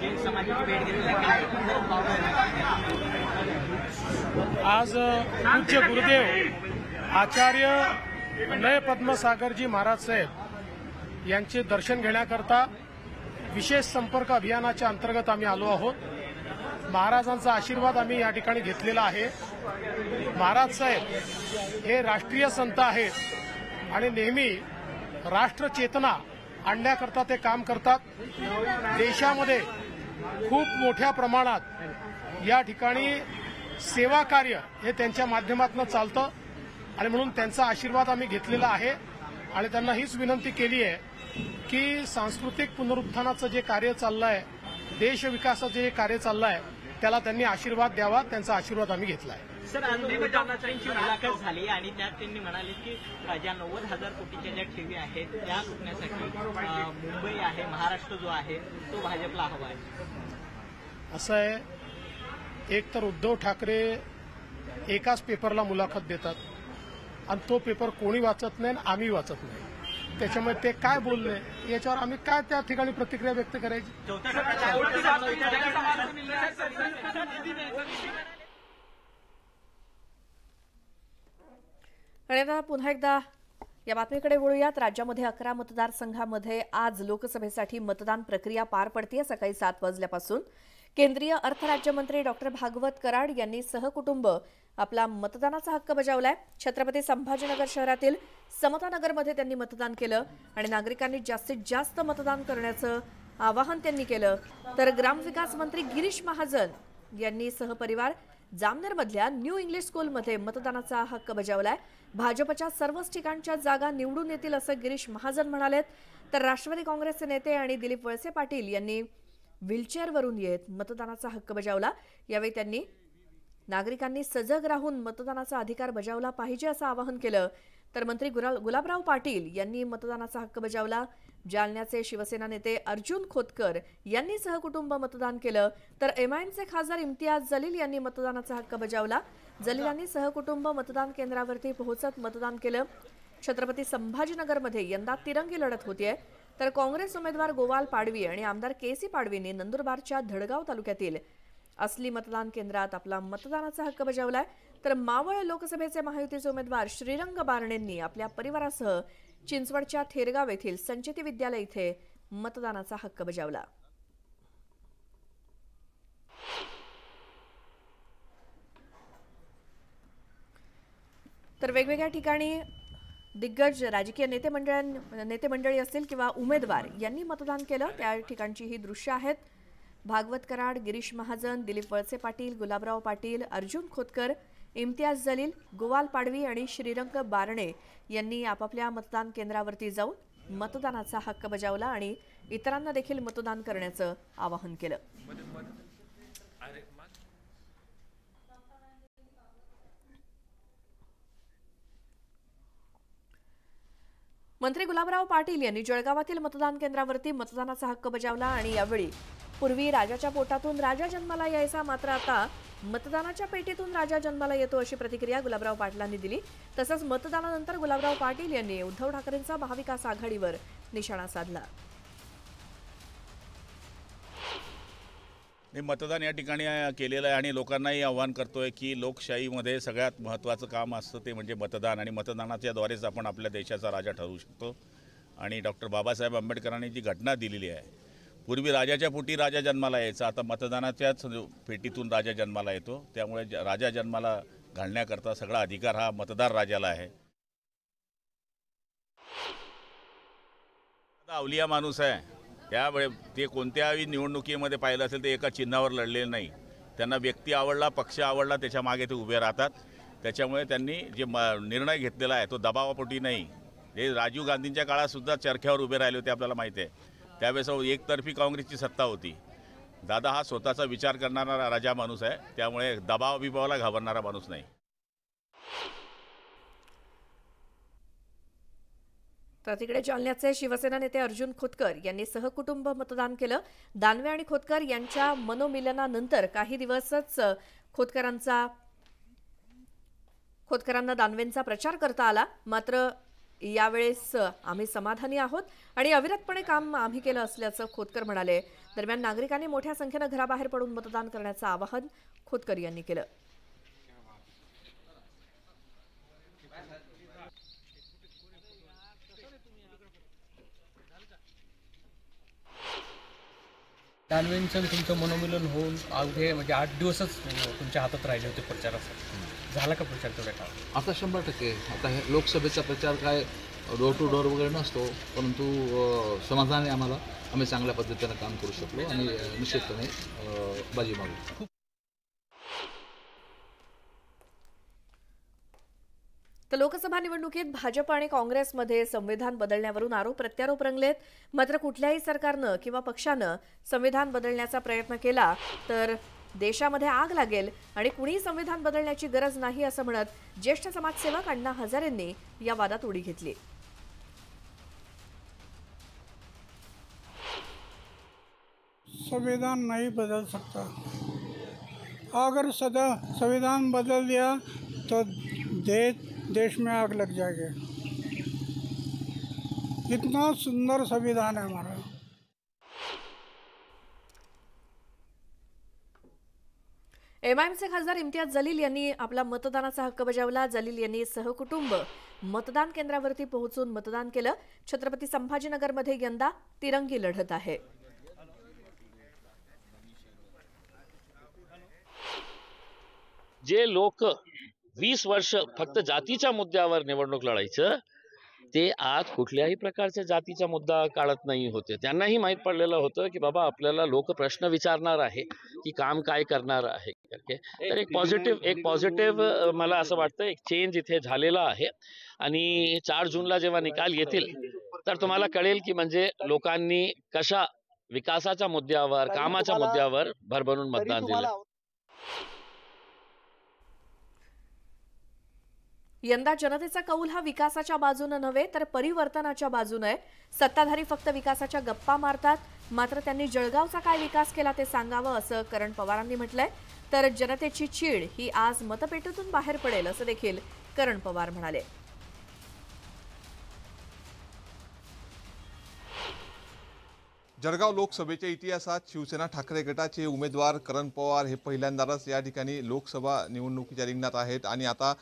आज पूज्य गुरुदेव आचार्य नय पद्मसागरजी महाराज साहेब यांचे दर्शन घेण्याकरता विशेष संपर्क अभियानाच्या अंतर्गत आम्ही आलो आहोत. महाराजांचा आशीर्वाद आम्ही या ठिकाणी घेतलेला आहे. महाराज साहेब हे राष्ट्रीय संत आहेत आणि नेहमी राष्ट्रचेतना आणण्याकरता ते काम करतात. देशामध्ये खूप मोठ्या प्रमाणात या ठिकाणी सेवा कार्य हे त्यांच्या माध्यमातून चालतं. आणि म्हणून त्यांचा आशीर्वाद आम्ही घेतलेला आहे. आणि त्यांना हीच विनंती केली आहे की सांस्कृतिक पुनरुत्थानाचं जे कार्य चाललं आहे देश विकासाचं जे कार्य चाललं आहे त्याला त्यांनी आशीर्वाद द्यावा त्यांचा आशीर्वाद आम्ही घेतला आहे सर अनुभवतांची मुलाखत झाली आणि त्यात त्यांनी म्हणाले की ज्या नव्वद हजार कोटीच्या ज्या ठेवी आहेत त्या लुटण्यासाठी अ, मुंबई आहे महाराष्ट्र जो आहे तो भाजपला हवा आहे. असं आहे एक तर उद्धव ठाकरे एकाच पेपरला मुलाखत देतात आणि तो पेपर कोणी वाचत नाही आणि आम्ही वाचत नाही. त्याच्यामुळे ते काय बोलले याच्यावर आम्ही काय त्या ठिकाणी प्रतिक्रिया व्यक्त करायची? आणि आता पुन्हा एकदा या बातमीकडे वळूयात. राज्यामध्ये अकरा मतदारसंघामध्ये आज लोकसभेसाठी मतदान प्रक्रिया पार पडतीय सकाळी सात वाजल्यापासून. केंद्रीय अर्थ राज्यमंत्री डॉक्टर भागवत कराड यांनी सहकुटुंब आपला मतदानाचा हक्क बजावलाय. छत्रपती संभाजीनगर शहरातील समतानगरमध्ये त्यांनी मतदान केलं आणि नागरिकांनी जास्तीत जास्त मतदान करण्याचं आवाहन त्यांनी केलं. तर ग्रामविकास मंत्री गिरीश महाजन यांनी सहपरिवार जामनेरमधल्या न्यू इंग्लिश स्कूलमध्ये मतदानाचा हक्क बजावलाय. भाजपच्या सर्वच ठिकाणच्या जागा निवडून येतील असं गिरीश महाजन म्हणालेत. तर राष्ट्रवादी काँग्रेसचे नेते आणि दिलीप वळसे पाटील यांनी व्हीलचेअरवरून येत मतदानाचा हक्क बजावला. यावेळी त्यांनी नागरिकांनी सजग राहून मतदानाचा अधिकार बजावला पाहिजे असं आवाहन केलं. तर मंत्री गुरा- गुलाबराव पाटील यांनी मतदानाचा हक्क बजावला. जालन्याचे शिवसेना नेते अर्जुन खोतकर यांनी सहकुटुंब मतदान केलं. तर एमआयएमचे खासदार इम्तियाज जलील यांनी मतदानाचा हक्क बजावला. जलिलांनी सहकुटुंब मतदान केंद्रावरती पोहोचत मतदान केलं. छत्रपती संभाजीनगरमध्ये यंदा तिरंगी लढत होतीये. तर काँग्रेस उमेदवार गोवाल पाडवी आणि आमदार के सी पाडवींनी नंदुरबारच्या धडगाव तालुक्यातील असली मतदान केंद्रात आपला मतदानाचा हक्क बजावलाय. तर मावळ लोकसभेचे महायुतीचे उमेदवार श्रीरंग बारणेंनी आपल्या परिवारासह चिंचवडच्या थेरगाव येथील संचेती विद्यालय इथे मतदानाचा हक्क बजावला. तर वेगवेगळ्या ठिकाणी दिग्गज राजकीय नेते मंडळां नेते मंडळी असतील किंवा उमेदवार यांनी मतदान केलं त्या ठिकाणची ही दृश्य आहेत. भागवत कराड गिरीश महाजन दिलीप वळसे पाटील गुलाबराव पाटील अर्जुन खोतकर इम्तियाज जलील गोवाल पाडवी आणि श्रीरंग बारणे यांनी आपापल्या मतदान केंद्रावरती जाऊन मतदानाचा हक्क बजावला आणि इतरांना देखील मतदान करण्याचं आवाहन केलं. मंत्री गुलाबराव पाटील यांनी जळगावातील मतदान केंद्रावरती मतदानाचा हक्क बजावला आणि यावेळी पूर्वी राजाच्या पोटातून राजा जन्माला यायचा मात्र आता मतदानाच्या पेटीतून राजा जन्माला येतो अशी प्रतिक्रिया गुलाबराव पाटलांनी दिली. तसंच मतदानानंतर गुलाबराव पाटील यांनी उद्धव ठाकरेंचा महाविकास आघाडीवर निशाणा साधला. मी मतदान या ठिकाणी केलेलं आहे आणि लोकांनाही आव्हान करतोय की लोकशाहीमध्ये सगळ्यात महत्त्वाचं काम असतं ते म्हणजे मतदान आणि मतदानाच्याद्वारेच आपण आपल्या देशाचा राजा ठरवू शकतो. आणि डॉक्टर बाबासाहेब आंबेडकरांनी जी घटना दिलेली आहे पूर्वी राजाच्या पोटी राजा जन्माला यायचा आता मतदानाच्याच पेटीतून राजा जन्माला येतो. त्यामुळे ज- राजा जन्माला घालण्याकरता सगळा अधिकार हा मतदार राजाला आहे. आता अवलिया माणूस आहे. त्यामुळे ते कोणत्याही निवडणुकीमध्ये पाहिलं असेल ते एका चिन्हावर लढलेले नाही. त्यांना व्यक्ती आवडला पक्ष आवडला त्याच्यामागे ते उभे राहतात. त्याच्यामुळे त्यांनी जे म निर्णय घेतलेला आहे तो दबावापोटी नाही. हे राजीव गांधींच्या काळातसुद्धा चरख्यावर उभे राहिले होते आपल्याला माहिती आहे. त्यावेळेस हो, एकतर्फी काँग्रेसची सत्ता होती. दादा हा स्वतःचा विचार करणारा राजा माणूस आहे. त्यामुळे दबाव बिबावाला घाबरणारा माणूस नाही. तर तिकडे जालन्याचे शिवसेना नेते अर्जुन खोतकर यांनी सहकुटुंब मतदान केलं. दानवे आणि खोतकर यांच्या मनोमिलनानंतर काही दिवसच खोतकरांचा खोतकरांना दानवेंचा प्रचार करता आला. मात्र यावेळेस आम्ही समाधानी आहोत आणि अविरतपणे काम आम्ही केलं असल्याचं खोतकर म्हणाले. दरम्यान नागरिकांनी मोठ्या संख्येनं घराबाहेर पडून मतदान करण्याचं आवाहन खोतकर यांनी केलं. दानवेंचं तुमचं मनोमिलन होऊन अवघे म्हणजे आठ दिवसच तुमच्या हातात राहिले होते प्रचारासाठी. झाला का प्रचार तेवढ्या काळात? आता शंभर टक्के. आता हे लोकसभेचा प्रचार काय डोर टू डोर वगैरे नसतो परंतु अ, समाधानी आम्हाला. आम्ही चांगल्या पद्धतीनं काम करू शकलो आणि निश्चितपणे बाजी मारू. तर लोकसभा निवडणुकीत भाजप आणि काँग्रेसमध्ये संविधान बदलण्यावरून आरोप प्रत्यारोप रंगलेत. मात्र कुठल्याही सरकारनं किंवा पक्षानं संविधान बदलण्याचा प्रयत्न केला तर देशामध्ये आग लागेल आणि कुणीही संविधान बदलण्याची गरज नाही असं म्हणत ज्येष्ठ समाजसेवक अण्णा हजारेंनी या वादात उडी घेतली. संविधान नाही बदल सकता अगर सदा संविधान बदल दिया तो देश देश में आग लग जाएगी। इतना सुंदर संविधान है हमारा। एमआयएमचे खासदार इम्तियाज जलील यांनी आपला मतदानाचा हक्क बजावला. जलील यांनी सहकुटुंब मतदान केंद्रावरती पोहोचून मतदान केलं. छत्रपती संभाजीनगरमध्ये यंदा तिरंगी लढत आहे. जे लोक वीस वर्ष फक्त जातीच्या मुद्द्यावर निवडणूक लढायचं ते आज कुठल्याही प्रकारच्या जातीचा मुद्दा काढत नाही होते. त्यांनाही माहीत पडलेलं होतं की बाबा आपल्याला लोक प्रश्न विचारणार आहे की काम काय करणार आहे. तर एक पॉझिटिव्ह एक पॉझिटिव्ह मला असं वाटतं एक चेंज इथे झालेला आहे. आणि चार जूनला जेव्हा निकाल येतील तर तुम्हाला कळेल की म्हणजे लोकांनी कशा विकासाच्या मुद्द्यावर कामाच्या मुद्द्यावर भरभरून मतदान दिलं. यंदा जनतेचा कौल हा विकासाच्या बाजूनं नव्हे तर परिवर्तनाच्या बाजूनं आहे. सत्ताधारी फक्त विकासाच्या गप्पा मारतात. मात्र त्यांनी जळगावचा काय विकास केला ते सांगावं असं करण पवारांनी म्हटलंय. तर जनतेची चीड ही आज मतपेटीतून बाहेर पडेल असं देखील करण पवार म्हणाले. जळगाव लोकसभेच्या इतिहासात शिवसेना ठाकरे गटाचे उमेदवार करण पवार हे पहिल्यांदाच या ठिकाणी लोकसभा निवडणुकीच्या रिंगणात आहेत. आणि आता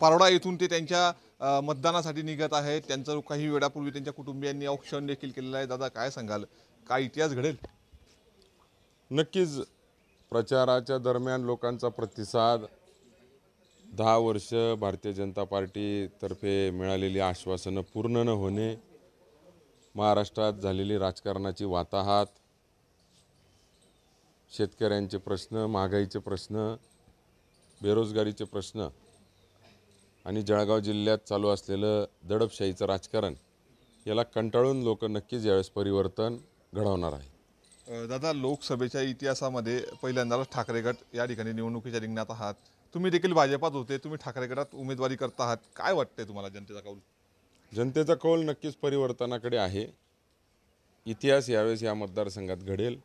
पारोडा येथून ते त्यांच्या मतदानासाठी निघत आहेत. त्यांचं काही वेळापूर्वी त्यांच्या कुटुंबियांनी औक्षण देखील केलेलं आहे. दादा काय सांगाल? काय इतिहास घडेल? नक्कीच प्रचाराच्या दरम्यान लोकांचा प्रतिसाद दहा वर्ष भारतीय जनता पार्टीतर्फे मिळालेली आश्वासनं पूर्ण न होणे महाराष्ट्रात झालेली राजकारणाची वाताहात शेतकऱ्यांचे प्रश्न महागाईचे प्रश्न बेरोजगारीचे प्रश्न आणि जळगाव जिल्ह्यात चालू असलेलं दडपशाहीचं राजकारण याला कंटाळून लोक नक्कीच यावेळेस परिवर्तन घडवणार आहे दादा लोकसभेच्या इतिहासामध्ये पहिल्यांदाच ठाकरे गट या ठिकाणी निवडणुकीच्या रिंगणात आहात. तुम्ही देखील भाजपात होते तुम्ही ठाकरे गटात उमेदवारी करत आहात. काय वाटतंय तुम्हाला जनतेचा कौल? जनतेचा कौल नक्कीच परिवर्तनाकडे आहे. इतिहास यावेळेस या मतदारसंघात घडेल.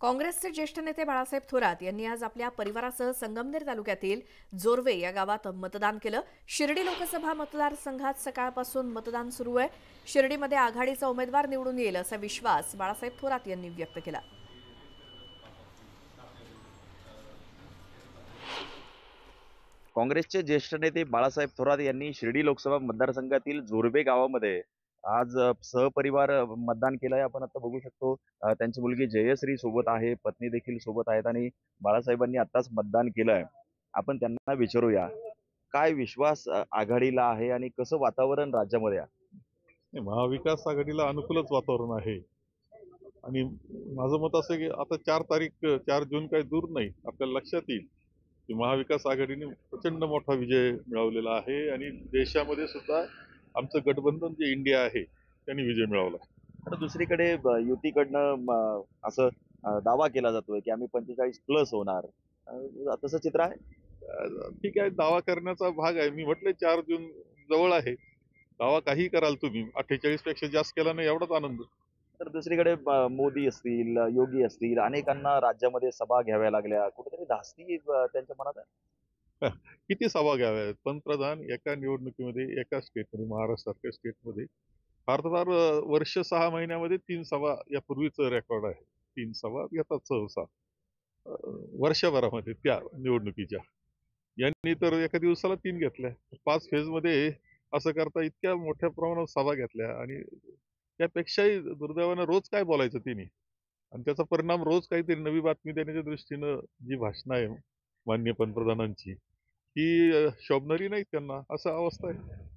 काँग्रेसचे ज्येष्ठ नेते बाळासाहेब थोरात यांनी आज आपल्या परिवारासह संगमनेर तालुक्यातील जोरवे या गावात मतदान केलं. शिर्डी लोकसभा मतदारसंघात सकाळपासून मतदान सुरू आहे. शिर्डीमध्ये आघाडीचा उमेदवार निवडून येईल असा विश्वास बाळासाहेब थोरात यांनी व्यक्त केला. काँग्रेसचे ज्येष्ठ नेते बाळासाहेब थोरात यांनी शिर्डी लोकसभा मतदारसंघातील जोरबे गावामध्ये आज सहपरिवार मतदान केलंय. आपण आता बघू शकतो त्यांची मुलगी जयश्री सोबत आहे पत्नी देखील सोबत आहेत आणि बाळासाहेबांनी आताच मतदान केलंय. आपण त्यांना विचारूया काय विश्वास आघाडीला आहे आणि कसं वातावरण राज्यामध्ये आहे? महाविकास आघाडीला अनुकूलच वातावरण आहे. आणि माझं मत असं की आता चार तारीख चार जून काही दूर नाही आपल्याला लक्षात येईल. की महाविकास आघाडीने प्रचंड मोठा विजय मिळवलेला आहे आणि देशामध्ये सुद्धा आमचं गठबंधन जे इंडिया आहे त्यांनी विजय मिळवला तर दुसरीकडे युतीकडनं असं दावा केला जातोय की आम्ही पंचेचाळीस प्लस होणार. तसं चित्र आहे? ठीक आहे दावा करण्याचा भाग आहे. मी म्हटलं चार जून जवळ आहे. दावा काही कराल तुम्ही. अठ्ठेचाळीसपेक्षा जास्त केला नाही एवढाच आनंद. तर दुसरीकडे मोदी असतील योगी असतील अनेकांना राज्यामध्ये सभा घ्याव्या लागल्या. कुठेतरी धास्ती त्यांच्या मनात आहे? किती सभा घ्याव्यात पंतप्रधान एका निवडणुकीमध्ये एका स्टेटमध्ये महाराष्ट्रासारख्या स्टेटमध्ये फार फार वर्ष सहा महिन्यामध्ये तीन सभा यापूर्वीचं रेकॉर्ड आहे. तीन सभा घेतात सहसा. वर्षभरामध्ये त्या निवडणुकीच्या. यांनी तर एका दिवसाला तीन घेतल्या. पाच फेजमध्ये असं करता इतक्या मोठ्या प्रमाणात सभा घेतल्या आणि त्यापेक्षाही दुर्दैवानं रोज काय बोलायचं तिने? आणि त्याचा परिणाम रोज काहीतरी नवी बातमी देण्याच्या दृष्टीनं जी भाषणं आहे माननीय पंतप्रधानांची ही शोभणारी नाही त्यांना असं अवस्था आहे.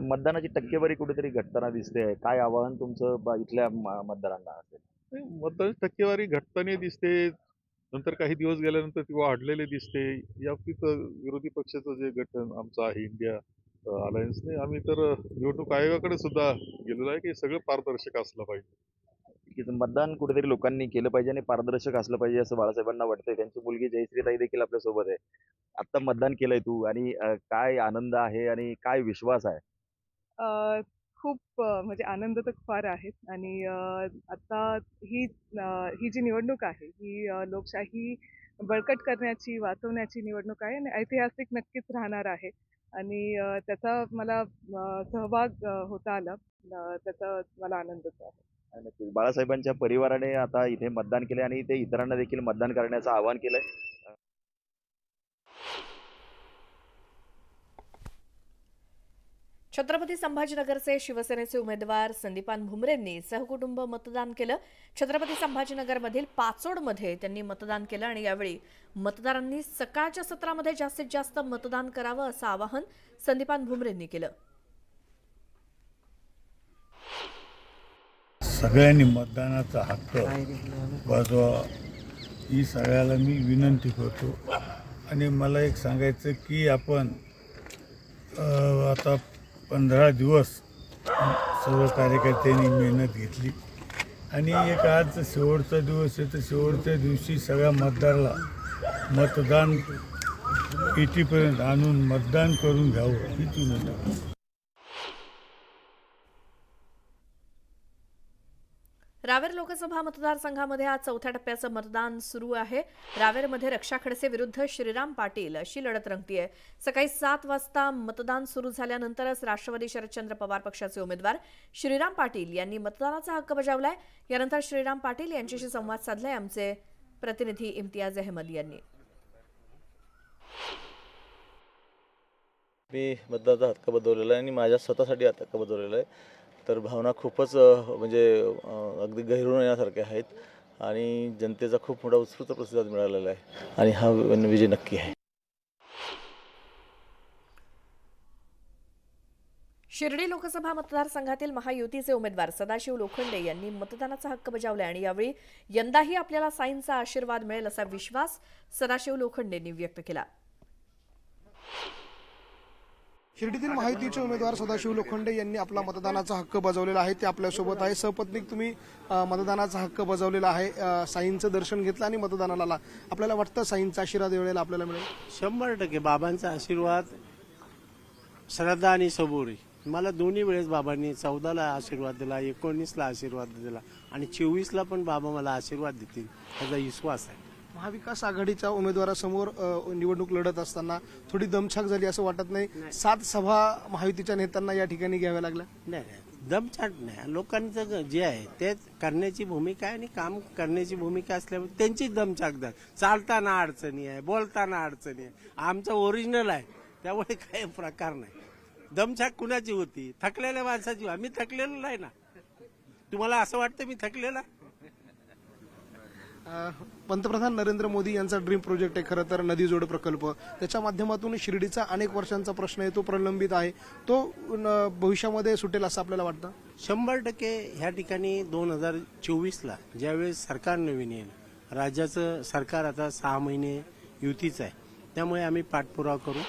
मतदानाची टक्केवारी कुठेतरी घटताना दिसते काय आवाहन तुमचं इथल्या मतदारांना असेल? नाही, मतदान टक्केवारी घटताना दिसते नंतर काही दिवस गेल्यानंतर ती वाढलेले दिसते. अं, विरोधी पक्षाचं जे गठन आमचं आहे इंडिया अलायन्सने. आम्ही तर निवडणूक आयोगाकडे सुद्धा गेलेलो आहे की सगळं पारदर्शक असलं पाहिजे. की मतदान कुठेतरी लोकांनी केलं पाहिजे आणि पारदर्शक असलं पाहिजे असं बाळासाहेबांना वाटतंय. त्यांची मुलगी जयश्रीताई देखील आपल्यासोबत आहे. आता मतदान केलंय तू आणि काय आनंद आहे आणि काय विश्वास आहे? खूप म्हणजे आनंद तर फार आहेत आणि आता ही ही जी निवडणूक आहे ही लोकशाही बळकट करण्याची वाचवण्याची निवडणूक आहे आणि ऐतिहासिक नक्कीच राहणार आहे. आणि त्याचा मला सहभाग होता आला. त्याचा मला आनंदच आहे. आणि नक्कीच. बाळासाहेबांच्या परिवाराने आता इथे मतदान केले आणि ते इतरांना देखील मतदान करण्याचं आवाहन केलंय. छत्रपती संभाजीनगरचे शिवसेनेचे उमेदवार संदीपान भुमरेंनी सहकुटुंब मतदान केलं. छत्रपती संभाजीनगरमधील पाचोडमध्ये त्यांनी मतदान केलं आणि यावेळी मतदारांनी सकाळच्या सत्रामध्ये जास्तीत जास्त मतदान करावं असं आवाहन संदीपान भुमरेंनी केलं. सगळ्यांनी मतदानाचा हक्क बजवा. ही सगळ्याला मी विनंती करतो. आणि मला एक सांगायचं की आपण आता पंधरा दिवस सर्व कार्यकर्त्यांनी मेहनत घेतली. आणि एक आज शेवटचा दिवस आहे तर शेवटच्या दिवशी सगळ्या मतदाराला मतदान पेटीपर्यंत आणून मतदान करून घ्यावं हीच विनंती रावेर लोकसभा मतदारसंघामध्ये आज चौथ्या टप्प्याचं मतदान सुरू आहे. रावेरमध्ये रक्षा खडसे विरुद्ध श्रीराम पाटील अशी लढत रंगतीये. सकाळी सात वाजता मतदान सुरू झाल्यानंतरच राष्ट्रवादी शरदचंद्र पवार पक्षाचे उमेदवार श्रीराम पाटील यांनी मतदानाचा हक्क बजावलाय. यानंतर श्रीराम पाटील यांच्याशी संवाद साधलाय आमचे प्रतिनिधी इम्तियाज अहमद यांनी. मी मतदानाचा हक्क बदललेला आहे आणि माझ्या स्वतःसाठी हक्क बदललेला आहे. तर भावना खूपच म्हणजे अगदी गहिरून येण्यासारख्या आहेत आणि जनतेचा खूप मोठा उत्स्फूर्त प्रतिसाद मिळालेला आहे आणि हा विजय नक्की आहे. शिर्डी लोकसभा मतदारसंघातील महायुतीचे उमेदवार सदाशिव लोखंडे यांनी मतदानाचा हक्क बजावला आणि यावेळी यंदाही आपल्याला साईंचा आशीर्वाद मिळेल असा विश्वास सदाशिव लोखंडेंनी व्यक्त केला. शिर्डीतील महायुतीचे उमेदवार सदाशिव लोखंडे यांनी आपला मतदानाचा हक्क बजावलेला आहे. ते आपल्यासोबत आहे. सपत्नीक तुम्ही मतदानाचा हक्क बजावलेला आहे. साईंचं दर्शन घेतलं आणि मतदानाला आला आपल्याला वाटतं साईंचा आशीर्वाद वेळेला आपल्याला मिळेल? शंभर टक्के बाबांचा आशीर्वाद श्रद्धा आणि सबोरी. मला दोन्ही वेळेस बाबांनी चौदाला आशीर्वाद दिला एकोणीसला आशीर्वाद दिला आणि चोवीसला पण बाबा मला आशीर्वाद देतील त्याचा विश्वास आहे. महाविकास आघाडीच्या उमेदवारासमोर निवडणूक लढत असताना थोडी दमछाक झाली असं वाटत नाही? सात सभा महायुतीच्या नेत्यांना या ठिकाणी घ्याव्या लागल्या? नाही नाही. दमछाट नाही. लोकांचं जे आहे ते करण्याची भूमिका आहे आणि काम करण्याची भूमिका असल्यामुळे त्यांची दमछाक द्या चालताना अडचणी आहे बोलताना अडचणी आहे. आमचं ओरिजिनल आहे. त्यामुळे काही प्रकार नाही. दमछाक कुणाची होती? थकलेल्या माणसाची आम्ही थकलेलो नाही ना. तुम्हाला असं वाटतं मी थकलेला? पंतप्रधान नरेंद्र मोदी यांचा ड्रीम प्रोजेक्ट आहे खरं तर नदी जोड प्रकल्प. त्याच्या माध्यमातून शिर्डीचा अनेक वर्षांचा प्रश्न आहे तो प्रलंबित आहे. तो न, भविष्यामध्ये सुटेल असं आपल्याला वाटतं? शंभर टक्के ह्या ठिकाणी दोन हजार चोवीसला ज्यावेळेस सरकार नवीन येईल राज्याचं सरकार आता सहा महिने युतीचं आहे. त्यामुळे आम्ही पाठपुरावा करू.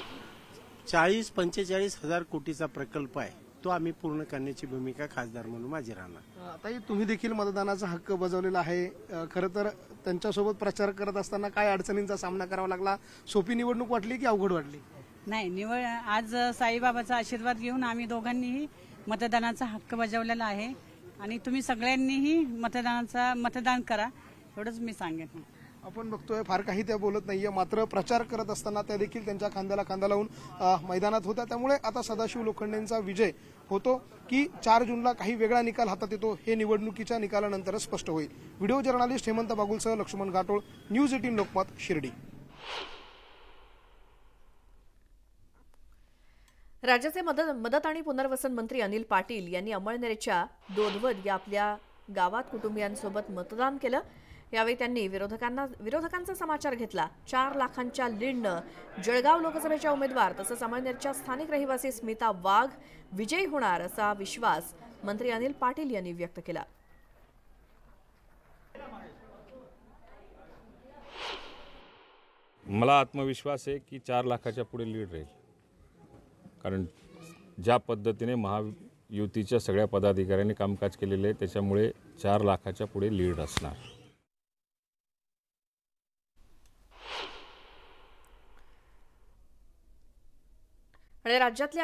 चाळीस पंचेचाळीस हजार कोटीचा प्रकल्प आहे. तो आम्ही पूर्ण करण्याची भूमिका खासदार म्हणून माझी राहणार. आताही तुम्ही देखील मतदानाचा हक्क बजावलेला आहे. अ, खरं तर त्यांच्यासोबत प्रचार करत असताना काय अडचणींचा सामना करावा लागला? सोपी निवडणूक वाटली की अवघड वाटली? नाही निवड आज साईबाबाचा आशीर्वाद घेऊन आम्ही दोघांनीही मतदानाचा हक्क बजावलेला आहे. आणि तुम्ही सगळ्यांनीही मतदानाचा मतदान करा एवढंच मी सांगेन. आपण बघतोय फार काही त्या बोलत नाहीये. मात्र प्रचार करत असताना त्या देखील त्यांच्या खांद्याला खांदा लावून मैदानात होत्या. त्यामुळे आता सदाशिव लोखंडेंचा विजय होतो की चार जूनला काही वेगळा निकाल हातात येतो हे निवडणुकीच्या निकालानंतरच स्पष्ट होईल. व्हिडिओ जर्नालिस्ट हेमंत बागुलसह लक्ष्मण घाटोळ न्यूज एटीन लोकमत शिर्डी. राज्याचे मदत मदत आणि पुनर्वसन मंत्री अनिल पाटील यांनी अमळनेरच्या दोधवद या आपल्या गावात कुटुंबियांसोबत मतदान केलं. यावेळी त्यांनी विरोधकांना विरोधकांचा समाचार घेतला. चार लाखांच्या लीडनं जळगाव लोकसभेच्या उमेदवार तसंच अमळनेरच्या स्थानिक रहिवासी स्मिता वाघ विजयी होणार असा विश्वास मंत्री अनिल पाटील यांनी व्यक्त केला. मला आत्मविश्वास आहे की चार लाखाच्या पुढे लीड राहील. कारण ज्या पद्धतीने महायुतीच्या सगळ्या पदाधिकाऱ्यांनी कामकाज केलेले आहे त्याच्यामुळे चार लाखाच्या पुढे लीड असणार. आणि राज्यातल्या